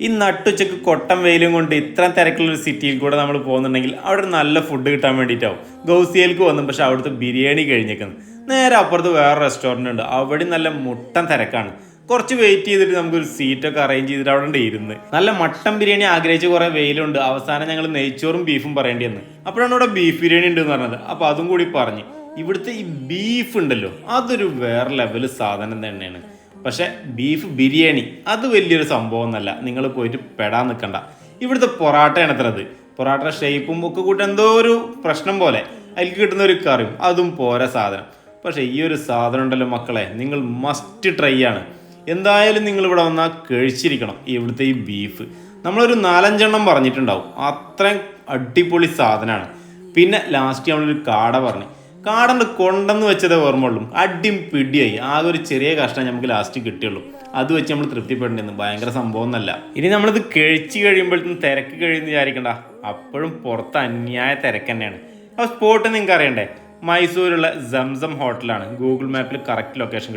ഈ നട്ടുച്ചക്ക് കൊട്ടം വെയിലും കൊണ്ട് ഇത്ര തിരക്കുള്ള ഒരു സിറ്റിയിൽ കൂടെ നമ്മൾ പോകുന്നുണ്ടെങ്കിൽ അവിടെ നല്ല ഫുഡ് കിട്ടാൻ വേണ്ടിയിട്ടാവും. ഗൗസിയയിലേക്ക് വന്നു പക്ഷെ അവിടുത്തെ ബിരിയാണി കഴിഞ്ഞേക്കുന്നു. നേരെ അപ്പുറത്ത് വേറെ റെസ്റ്റോറന്റ് ഉണ്ട്. അവിടെ നല്ല മുട്ടൻ തിരക്കാണ്. കുറച്ച് വെയിറ്റ് ചെയ്തിട്ട് നമുക്കൊരു സീറ്റൊക്കെ അറേഞ്ച് ചെയ്തിട്ട് അവിടെ ഉണ്ട് ഇരുന്ന്. നല്ല മട്ടൻ ബിരിയാണി ആഗ്രഹിച്ച് കുറേ വെയിലുണ്ട്. അവസാനം ഞങ്ങൾ നെയ്ച്ചോറും ബീഫും പറയേണ്ടി വന്നു. അപ്പോഴാണ് ഇവിടെ ബീഫ് ബിരിയാണി ഉണ്ട് എന്ന് പറഞ്ഞത്. അപ്പോൾ അതും കൂടി പറഞ്ഞ്. ഇവിടുത്തെ ഈ ബീഫ് ഉണ്ടല്ലോ അതൊരു വേറെ ലെവൽ സാധനം തന്നെയാണ്. പക്ഷെ ബീഫ് ബിരിയാണി അത് വലിയൊരു സംഭവം എന്നല്ല നിങ്ങൾ പോയിട്ട് പെടാൻ നിൽക്കണ്ട. ഇവിടുത്തെ പൊറാട്ടയാണ് അത്ര അത് പൊറാട്ട ഷേപ്പും ഒക്കെ കൂട്ടി എന്തോ ഒരു പ്രശ്നം പോലെ. അതിൽ കിട്ടുന്ന ഒരു കറിയും അതും പോരാ സാധനം. പക്ഷേ ഈ ഒരു സാധനം ഉണ്ടല്ലോ മക്കളെ നിങ്ങൾ മസ്റ്റ് ട്രൈ ആണ്. എന്തായാലും നിങ്ങൾ ഇവിടെ വന്നാൽ കഴിച്ചിരിക്കണം ഇവിടുത്തെ ഈ ബീഫ് നമ്മളൊരു നാലഞ്ചെണ്ണം പറഞ്ഞിട്ടുണ്ടാവും. അത്രയും അടിപൊളി സാധനമാണ്. പിന്നെ ലാസ്റ്റ് നമ്മളൊരു കാട പറഞ്ഞു. കാടണ്ട് കൊണ്ടെന്ന് വെച്ചതേ ഓർമ്മയുള്ളൂ. അടിയും പിടിയായി. ആകെ ഒരു ചെറിയ കഷ്ണം നമുക്ക് ലാസ്റ്റ് കിട്ടിയുള്ളൂ. അത് വെച്ച് നമ്മൾ തൃപ്തിപ്പെടേണ്ടെന്ന് ഭയങ്കര സംഭവം എന്നല്ല ഇനി നമ്മളിത് കഴിച്ച് കഴിയുമ്പോഴത്തേക്കും തിരക്ക് കഴിയുമെന്ന് വിചാരിക്കണ്ട. അപ്പോഴും പുറത്ത് അന്യായ തിരക്ക് തന്നെയാണ്. അപ്പോൾ സ്പോട്ട് നിങ്ങൾക്ക് അറിയണ്ടേ? മൈസൂരുള്ള സംസം ഹോട്ടലാണ് ഗൂഗിൾ മാപ്പിൽ കറക്റ്റ് ലൊക്കേഷൻ